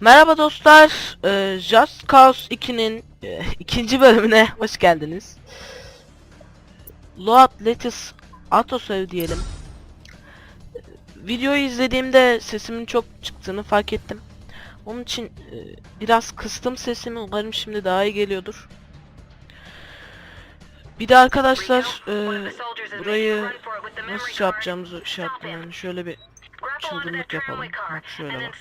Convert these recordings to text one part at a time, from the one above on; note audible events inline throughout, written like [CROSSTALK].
Merhaba dostlar. Ee, Just Cause 2'nin e, [LAUGHS] ikinci bölümüne hoş geldiniz. Load Lettuce Autosave diyelim. Videoyu izlediğimde sesimin çok çıktığını fark ettim. Onun için e, biraz kıstım sesimi. Umarım şimdi daha iyi geliyordur. Bir de arkadaşlar e, burayı nasıl şey yapacağımızı şey yaptım yani şöyle bir çılgınlık yapalım. Bak şöyle bak.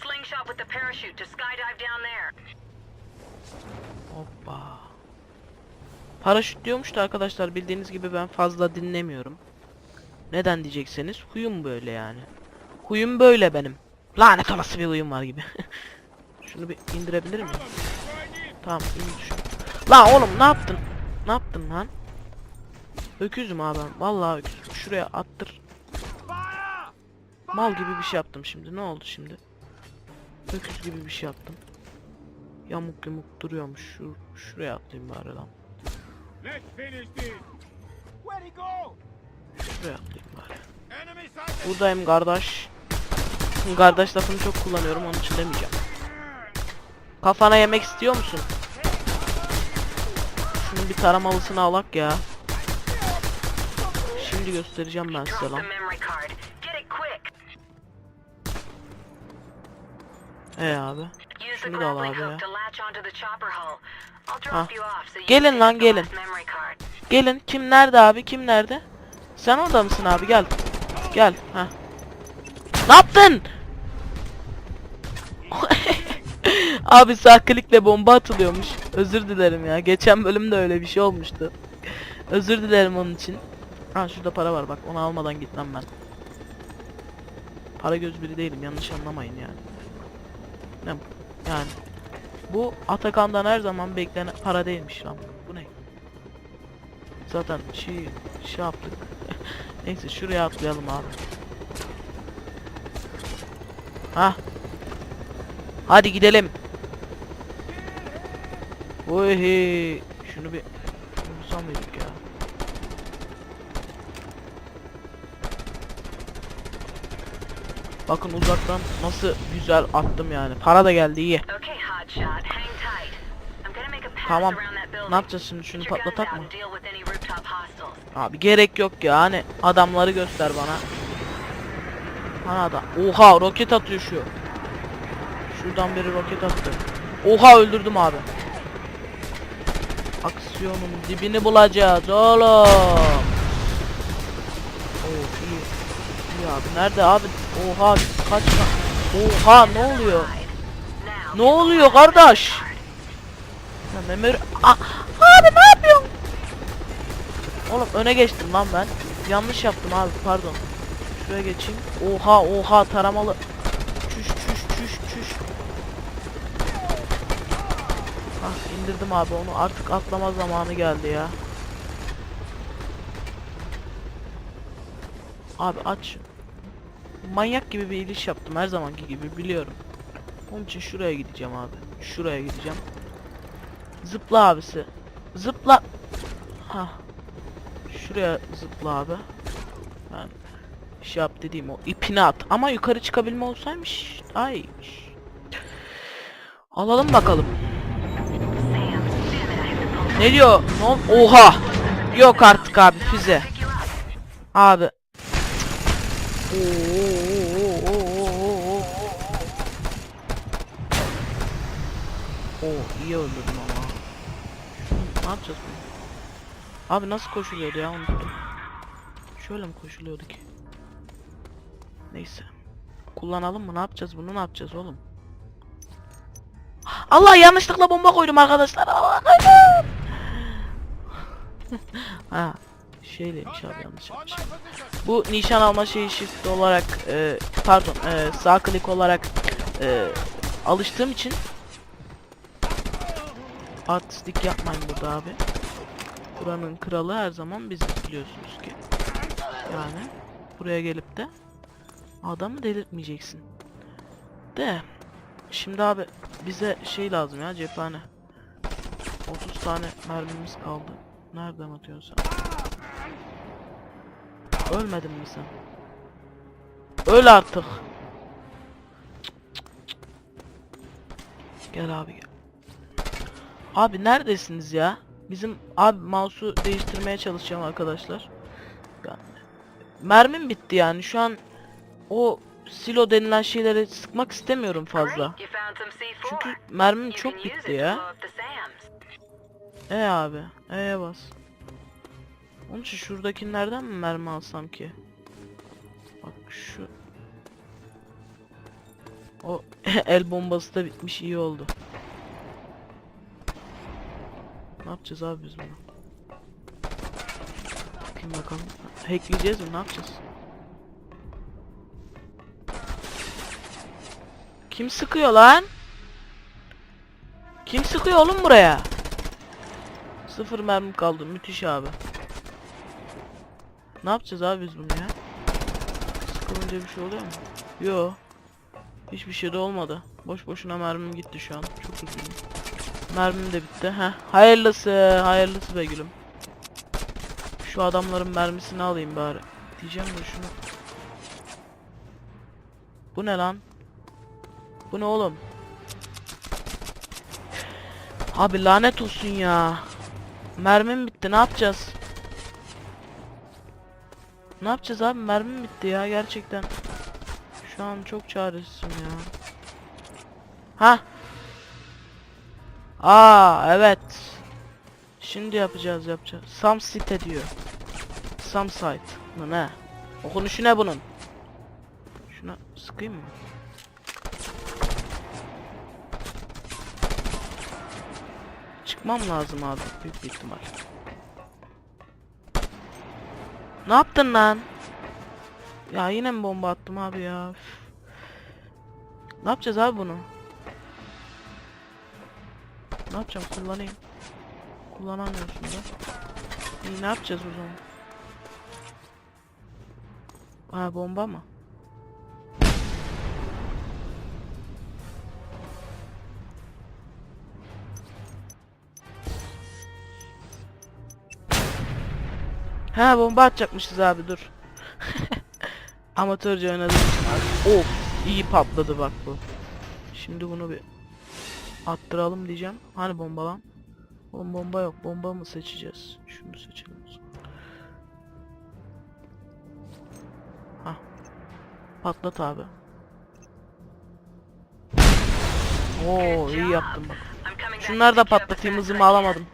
Hoppa. Paraşüt diyormuş da arkadaşlar bildiğiniz gibi ben fazla dinlemiyorum. Neden diyecekseniz huyum böyle yani. Huyum böyle benim. Lanet olası bir huyum var gibi. [LAUGHS] Şunu bir indirebilir miyim? Tamam indir şunu. Lan oğlum ne yaptın? Ne yaptın lan? Öküzüm abi ben. Vallahi öküzüm. Şuraya attır. Mal gibi bir şey yaptım şimdi. Ne oldu şimdi? Öküz gibi bir şey yaptım. Yamuk yumuk duruyormuş. Şu, şuraya atlayayım bari lan. Şuraya atlayayım bari. Buradayım kardeş. Kardeş lafını çok kullanıyorum onun için demeyeceğim. Kafana yemek istiyor musun? Şunun bir taramalısını alak ya. Şimdi göstereceğim ben size lan. Ee abi. Şunu da al abi ya. Ha. Gelin lan, gelin. Gelin kim nerede abi kim nerede? Sen orada mısın abi gel. Gel ha. Ne yaptın? [LAUGHS] abi sağ klikle bomba atılıyormuş. Özür dilerim ya. Geçen bölümde öyle bir şey olmuştu. Özür dilerim onun için. Ha şurada para var bak onu almadan gitmem ben. Para göz biri değilim yanlış anlamayın yani. Yani. Bu Atakan'dan her zaman beklenen para değilmiş lan. Bu ne? Zaten şey şey yaptık. [LAUGHS] Neyse şuraya atlayalım abi. Ha. Hadi gidelim. Oy. Şunu bir vursam mıydık ya? Bakın uzaktan nasıl güzel attım yani. Para da geldi iyi. Tamam. Ne yapacağız şimdi şunu patlatak mı? Abi gerek yok ya hani adamları göster bana. Bana da. Oha roket atıyor şu. Şuradan biri roket attı. Oha öldürdüm abi. Aksiyonun dibini bulacağız oğlum. Abi nerede abi? Oha kaçma. Oha ne oluyor? Ne oluyor kardeş? Ya memur... Abi ne yapıyorsun? Oğlum öne geçtim lan ben. Yanlış yaptım abi pardon. Şuraya geçeyim. Oha oha taramalı. Çüş çüş çüş çüş. Ah indirdim abi onu artık atlama zamanı geldi ya. Abi aç. Manyak gibi bir iliş yaptım her zamanki gibi biliyorum. Onun için şuraya gideceğim abi. Şuraya gideceğim. Zıpla abisi. Zıpla. Ha. Şuraya zıpla abi. Ben şey yap dediğim o ipini at. Ama yukarı çıkabilme olsaymış iyiymiş. Alalım bakalım. Ne diyor? Ne ol- Oha. Yok artık abi füze. Abi. Oo iyi öldürdüm ama. Ne yapacağız bunu? Abi nasıl koşuluyordu ya unuttum. Şöyle mi koşuluyordu ki? Neyse. Kullanalım mı? Ne yapacağız bunu? Ne yapacağız oğlum? Allah yanlışlıkla bomba koydum arkadaşlar. Allah [LAUGHS] ha şeyleymiş abi yanlış position. Bu nişan alma şeyi shift olarak e, pardon e, sağ klik olarak e, alıştığım için artistlik yapmayın burada abi. Buranın kralı her zaman biziz biliyorsunuz ki. Yani buraya gelip de adamı delirtmeyeceksin. De şimdi abi bize şey lazım ya cephane. 30 tane mermimiz kaldı. Nereden atıyorsun? Ölmedin mi sen? Öl artık. Gel abi gel. Abi neredesiniz ya? Bizim abi mouse'u değiştirmeye çalışacağım arkadaşlar. Yani, mermim bitti yani şu an o silo denilen şeyleri sıkmak istemiyorum fazla. Great, you found some C4. Çünkü mermim çok bitti ya. E abi, E'ye bas. Onun için şuradakilerden mi mermi alsam ki? Bak şu. O [LAUGHS] el bombası da bitmiş iyi oldu. Ne yapacağız abi biz bunu? Bakayım bakalım. Hackleyeceğiz mi? Ne yapacağız? Kim sıkıyor lan? Kim sıkıyor oğlum buraya? Sıfır mermim kaldı. Müthiş abi. Ne yapacağız abi biz bunu ya? Sıkılınca bir şey oluyor mu? Yo. Hiçbir şey de olmadı. Boş boşuna mermim gitti şu an. Çok üzüldüm. Mermim de bitti. Heh. Hayırlısı. Hayırlısı be gülüm. Şu adamların mermisini alayım bari. Diyeceğim de şunu. Bu ne lan? Bu ne oğlum? Abi lanet olsun ya. Mermim bitti. Ne yapacağız? Ne yapacağız abi? Mermim bitti ya gerçekten. Şu an çok çaresizim ya. Ha? Aa evet. Şimdi yapacağız yapacağız. Some site diyor. Some site. Bu ne? Okunuşu ne bunun? Şuna sıkayım mı? Çıkmam lazım abi büyük bir ihtimal. Ne yaptın lan? Ya yine mi bomba attım abi ya? Ne yapacağız abi bunu? Ne yapacağım kullanayım. Kullanamıyorsun da. İyi ne yapacağız o zaman? Ha bomba mı? Ha bomba atacakmışız abi dur. [LAUGHS] Amatörce oynadım. Of iyi patladı bak bu. Şimdi bunu bir attıralım diyeceğim. Hani bomba lan? Oğlum bomba yok. Bomba mı seçeceğiz? Şunu seçelim. Hah. Patlat abi. Oo iyi yaptım bak. Şunları da patlatayım hızımı alamadım.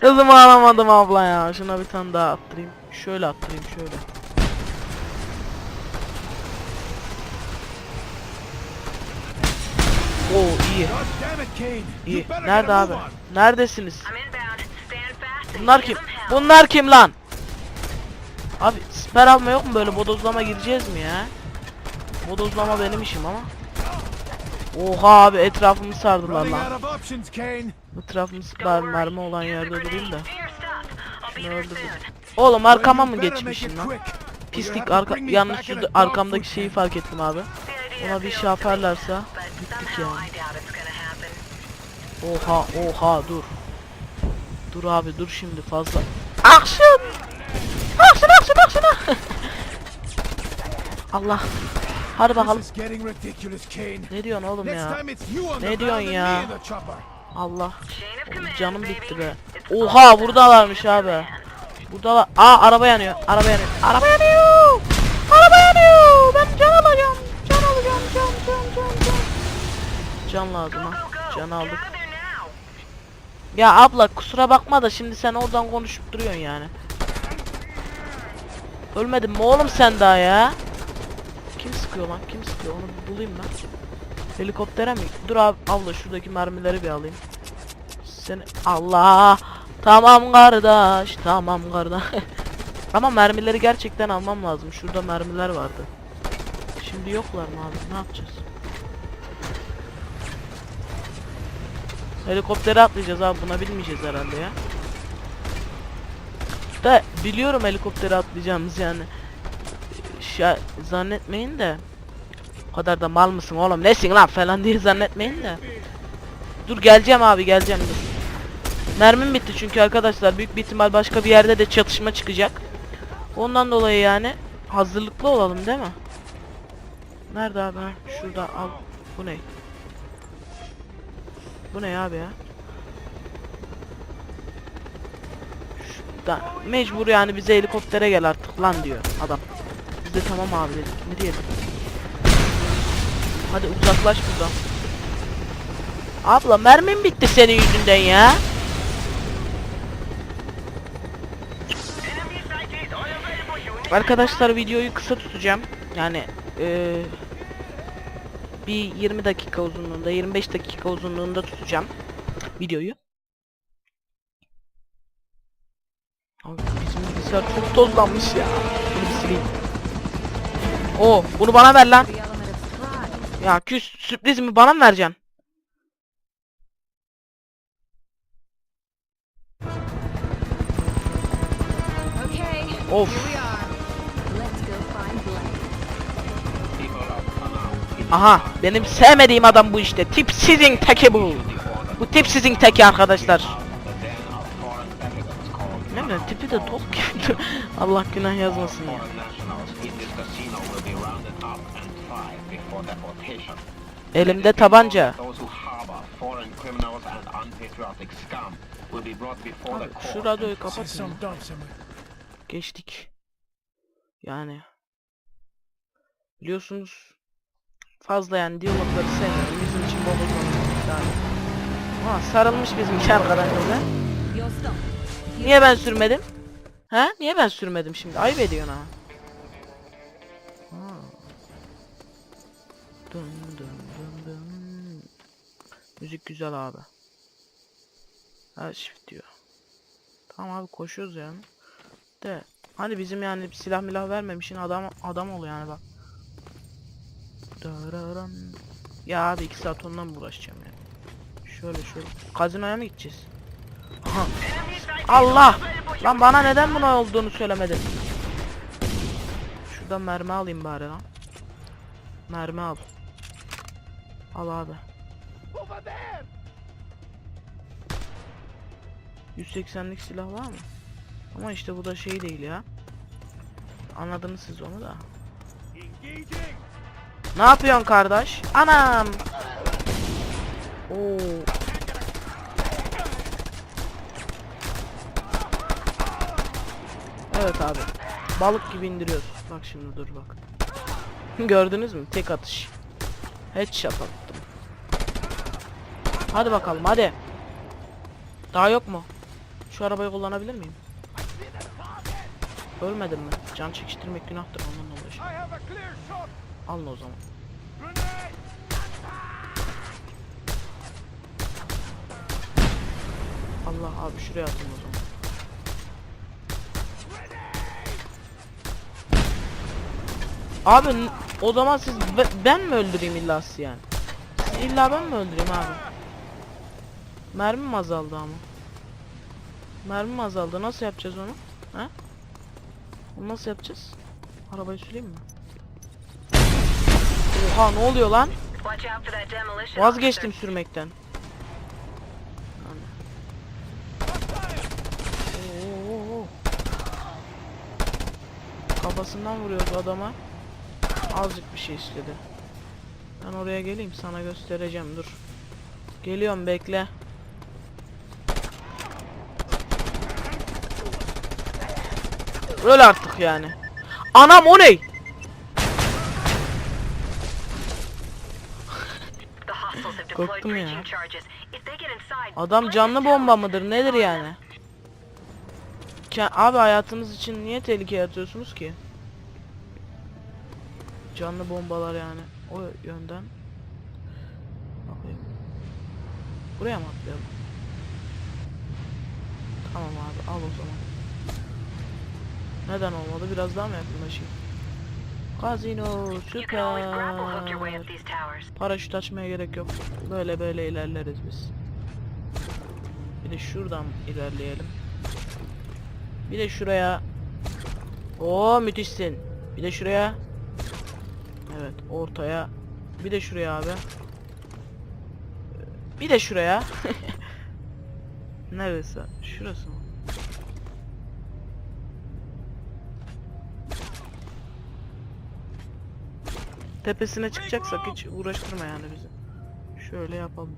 Hızımı alamadım abla ya. Şuna bir tane daha attırayım. Şöyle attırayım şöyle. Oo iyi. İyi. Nerede abi? Neredesiniz? Bunlar kim? Bunlar kim lan? Abi siper alma yok mu böyle bodozlama gireceğiz mi ya? Bodozlama benim işim ama. Oha abi etrafımı sardılar lan. Etrafımı ben mermi olan yerde durayım da. Şunu öldürdüm. Oğlum arkama mı it lan? Pislik arka yanlış arkamdaki şeyi fark ettim abi. Ona bir şey yaparlarsa bittik yani. Oha oha dur. Dur abi dur şimdi fazla. Action! Action action action! Allah. Hadi bakalım. Ne diyorsun oğlum ya? Ne diyorsun ya? Allah. Oğlum canım bitti be. Oha buradalarmış abi. Buradalar. Aa araba yanıyor. Araba yanıyor. Araba yanıyor. Can lazım ha. Can aldık. Ya abla kusura bakma da şimdi sen oradan konuşup duruyorsun yani. Ölmedin mi oğlum sen daha ya? Kim sıkıyor lan? Kim sıkıyor? Onu bulayım ben. Helikoptere mi? Dur abi abla şuradaki mermileri bir alayım. Seni Allah. Tamam kardeş. Tamam kardeş. [LAUGHS] Ama mermileri gerçekten almam lazım. Şurada mermiler vardı. Şimdi yoklar mı abi? Ne yapacağız? Helikoptere atlayacağız abi. Buna bilmeyeceğiz herhalde ya. Da biliyorum helikoptere atlayacağımız yani. Şa zannetmeyin de. O kadar da mal mısın oğlum nesin lan falan diye zannetmeyin de. Dur geleceğim abi geleceğim dur. Mermim bitti çünkü arkadaşlar büyük bir ihtimal başka bir yerde de çatışma çıkacak. Ondan dolayı yani hazırlıklı olalım değil mi? Nerede abi? Şurada al. Bu ne? Bu ne abi ya? Da, mecbur yani bize helikoptere gel artık lan diyor adam. Biz de tamam abi dedik. Ne diyelim? Hadi uzaklaş buradan. Abla mermim bitti senin yüzünden ya. Arkadaşlar videoyu kısa tutacağım. Yani eee bir 20 dakika uzunluğunda, 25 dakika uzunluğunda tutacağım videoyu. Abi bizim bilgisayar çok tozlanmış ya. Bunu sileyim. Oo, bunu bana ver lan. Ya küs sürpriz mi bana mı vereceksin? Okay, Of. Aha benim sevmediğim adam bu işte. Tipsizin teki bu. Bu tipsizin teki arkadaşlar. Ne ne tipi de top gibi. [LAUGHS] Allah günah yazmasın ya. Elimde tabanca. Abi, şu radyoyu kapatın. Geçtik. Yani. Biliyorsunuz fazla yani diyalogları sevmiyorum. Bizim için bozulmamış yani. Ha sarılmış bizimki stop. Niye ben sürmedim? He? Niye ben sürmedim şimdi? Ayıp ediyorsun ha. Ha. Dın dın dın dın. Müzik güzel abi. Ha shift diyor. Tamam abi koşuyoruz yani. De hani bizim yani silah milah vermemişin adam adam ol yani bak. Ya abi iki saat ondan mı uğraşacağım ya? Şöyle şöyle. Kazinoya mı gideceğiz? Allah! Lan bana neden buna olduğunu söylemedin? Şuradan mermi alayım bari lan. Mermi al. Al abi. 180'lik silah var mı? Ama işte bu da şey değil ya. Anladınız siz onu da. Engaging! Ne yapıyorsun kardeş? Anam. Oo. Evet abi. Balık gibi indiriyoruz. Bak şimdi dur bak. [LAUGHS] Gördünüz mü? Tek atış. Headshot attım. Hadi bakalım hadi. Daha yok mu? Şu arabayı kullanabilir miyim? Ölmedim mi? Can çekiştirmek günahtır ondan dolayı. Alın o zaman. Allah abi şuraya atın o zaman. Abi o zaman siz be- ben mi öldüreyim illa sizi yani? Siz illa ben mi öldüreyim abi? Mermim azaldı ama. Mermim azaldı. Nasıl yapacağız onu? He? Onu nasıl yapacağız? Arabayı süreyim mi? Oha ne oluyor lan? Vazgeçtim sürmekten. Kafasından vuruyoruz adama. Azıcık bir şey istedi. Ben oraya geleyim sana göstereceğim dur. Geliyorum bekle. Öl artık yani. Anam o ne? Korktum ya. Adam canlı bomba mıdır nedir yani? Abi hayatınız için niye tehlikeye atıyorsunuz ki? Canlı bombalar yani o yönden. Bakayım. Buraya mı atlayalım? Tamam abi al o zaman. Neden olmadı? Biraz daha mı yakınlaşayım? Kazino süper. Paraşüt açmaya gerek yok. Böyle böyle ilerleriz biz. Bir de şuradan ilerleyelim. Bir de şuraya. Oo müthişsin. Bir de şuraya. Evet ortaya. Bir de şuraya abi. Bir de şuraya. [LAUGHS] Neresi? Şurası mı? Tepesine çıkacaksak hiç uğraştırma yani bizi. Şöyle yapalım.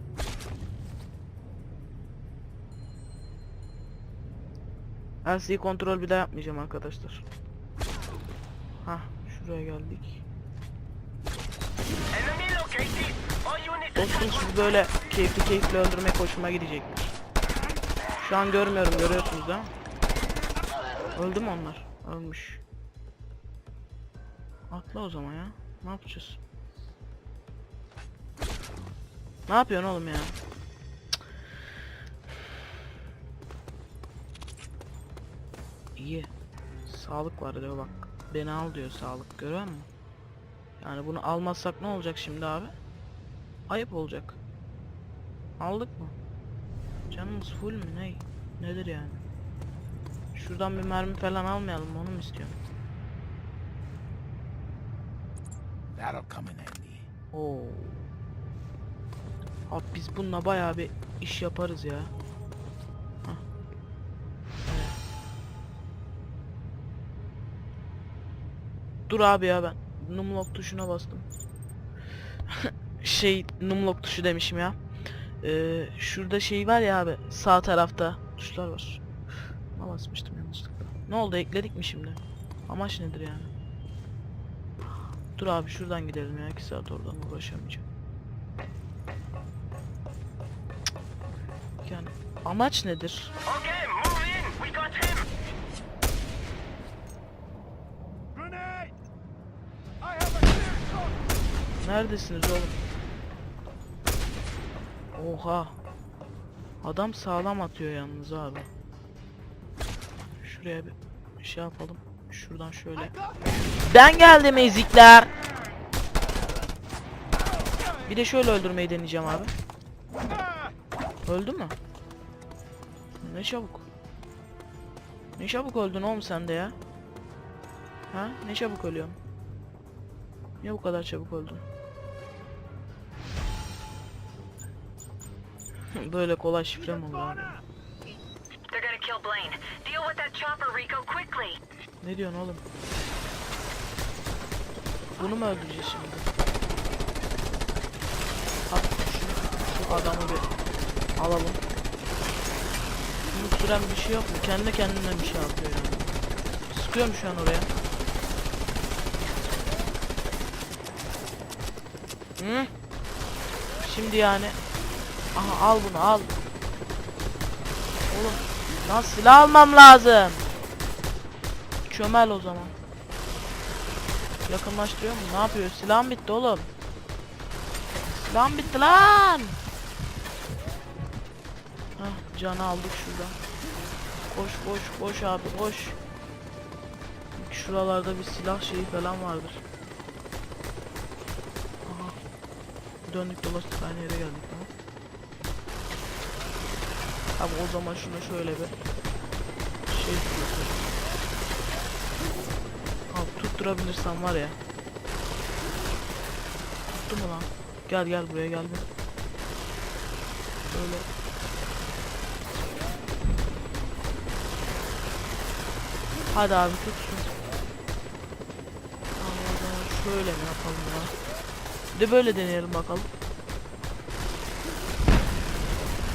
LC kontrol bir daha yapmayacağım arkadaşlar. Hah şuraya geldik. Dostum siz böyle keyifli keyifli öldürmek hoşuma gidecektir. Şu an görmüyorum görüyorsunuz da. Öldü mü onlar? Ölmüş. Atla o zaman ya. Ne yapacağız? Ne yapıyorsun oğlum ya? İyi. Sağlık var diyor bak. Beni al diyor sağlık görüyor musun? Yani bunu almazsak ne olacak şimdi abi? Ayıp olacak. Aldık mı? Canımız full mü ne? Nedir yani? Şuradan bir mermi falan almayalım mı onu mu istiyorum? That'll come in handy. Oo. Abi biz bununla bayağı bir iş yaparız ya. Dur abi ya ben numlock tuşuna bastım. [LAUGHS] şey numlock tuşu demişim ya. Ee, şurada şey var ya abi sağ tarafta tuşlar var. Buna basmıştım yanlışlıkla. Ne oldu ekledik mi şimdi? Amaç nedir yani? Dur abi şuradan gidelim ya 2 saat oradan uğraşamayacağım. Yani amaç nedir? Neredesiniz oğlum? Oha. Adam sağlam atıyor yalnız abi. Şuraya bir şey yapalım. Şuradan şöyle. Ben geldim ezikler. Bir de şöyle öldürmeyi deneyeceğim abi. Öldü mü? Ne çabuk. Ne çabuk öldün oğlum sen de ya. Ha? Ne çabuk ölüyorsun? Niye bu kadar çabuk öldün? [LAUGHS] Böyle kolay şifre mi olur abi? They're gonna kill Blaine. Deal with that chopper, Rico, quickly. Ne diyorsun oğlum? Bunu mu öldüreceğiz şimdi? Al şu, şu adamı bir alalım. Bunu süren bir şey yok mu? Kendi kendine bir şey yapıyor yani. Sıkıyorum şu an oraya. Hı? Şimdi yani. Aha al bunu al. Oğlum. Lan silah almam lazım. Çömel o zaman. Yakınlaştırıyor mu? Ne yapıyor? Silahım bitti oğlum. Silahım bitti lan. Hah canı aldık şuradan. Koş koş koş abi koş. Şuralarda bir silah şeyi falan vardır. Aha. Döndük dolaştık aynı yere geldik tamam. Abi o zaman şuna şöyle bir şey tutuyorsun. Abi tutturabilirsem var ya. Tuttu mu lan? Gel gel buraya gel bir. Böyle. Hadi abi tutsun. Şöyle mi yapalım ya? Bir de böyle deneyelim bakalım.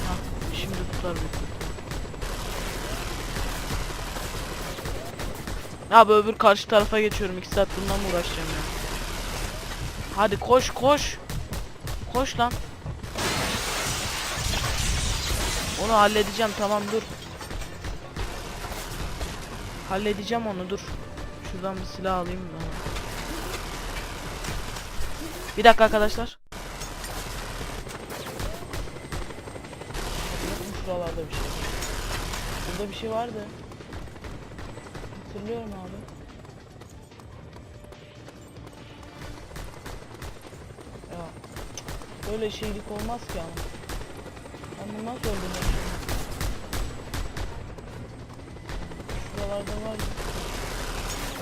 Hah, şimdi tutar büyük ihtimal. Abi öbür karşı tarafa geçiyorum. 2 saat bundan mı uğraşacağım ya? Hadi koş koş. Koş lan. Onu halledeceğim tamam dur. Halledeceğim onu dur. Şuradan bir silah alayım. Bir dakika arkadaşlar. Şuralarda bir şey? Burada bir şey vardı. Hatırlıyorum abi. Ya böyle şeylik olmaz ki ama. Ben nasıl öldüreceğim şimdi? Şuralarda var?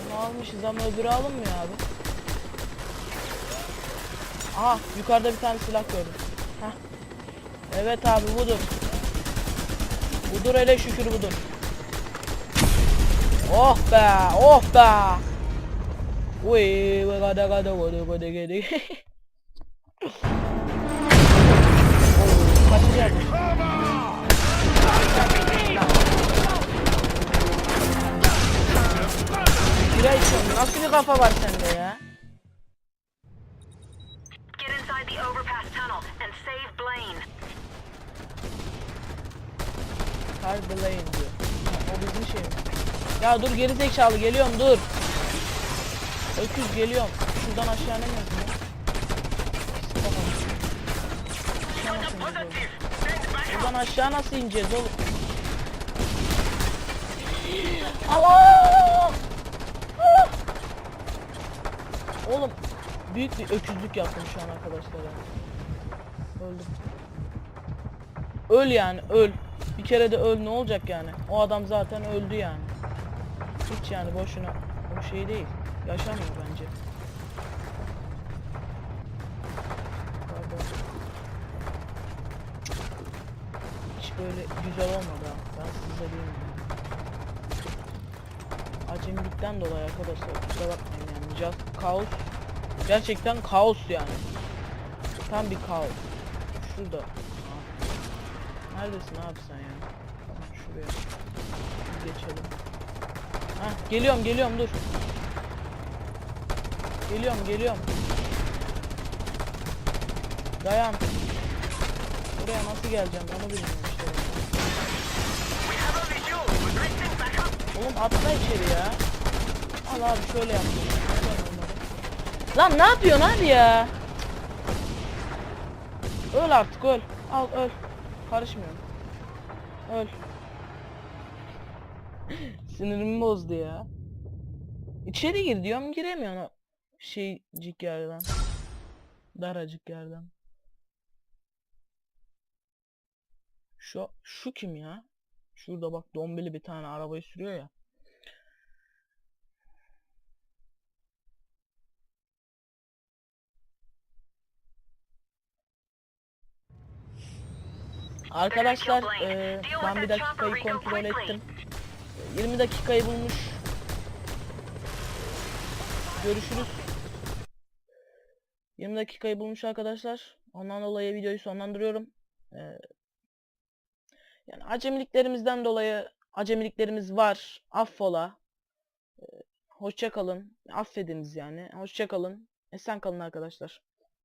Bunu almışız ama öbürü alınmıyor abi. Aha yukarıda bir tane silah gördüm. Hah. Evet abi budur. Budur hele şükür budur. Oh be, oh be. Uy, kada kada kada kada kada. Kaçacak. Nasıl bir kafa var sende ya? Hard Blaine diyor. O bizim şey mi? Ya dur geri zekalı geliyorum dur. Öküz geliyorum. Şuradan aşağı ineceğiz oğlum? Buradan aşağı nasıl ineceğiz oğlum? Allah! Ah! Oğlum büyük bir öküzlük yaptım şu an arkadaşlar ya. Öldüm. Öl yani öl. Bir kere de öl ne olacak yani? O adam zaten öldü yani. Hiç yani boşuna o şey değil. Yaşamıyor bence. Hiç böyle güzel olmadı. Ben size diyeyim. Acemilikten dolayı arkadaşlar kusura bakmayın yani. Just kaos. Gerçekten kaos yani. Tam bir kaos. Şurada. Neredesin abi sen ya? Şuraya. Geçelim. Hah geliyorum geliyorum dur. Geliyorum geliyorum. Dayan. Buraya nasıl geleceğim onu bilmiyorum işte. Oğlum atla içeri ya. Al abi şöyle yap. Lan ne yapıyorsun abi ya? Öl artık öl. Al öl. Karışmıyorum. Öl. Sinirimi bozdu ya. İçeri gir diyorum giremiyorsun o şeycik yerden. Daracık yerden. Şu şu kim ya? Şurada bak dombili bir tane arabayı sürüyor ya. Arkadaşlar eee, ben bir dakikayı kontrol ettim. 20 dakikayı bulmuş. Görüşürüz. 20 dakikayı bulmuş arkadaşlar. Ondan dolayı videoyu sonlandırıyorum. Eee, yani acemiliklerimizden dolayı acemiliklerimiz var. Affola. Eee, hoşça kalın. Affediniz yani. Hoşça kalın. Esen kalın arkadaşlar.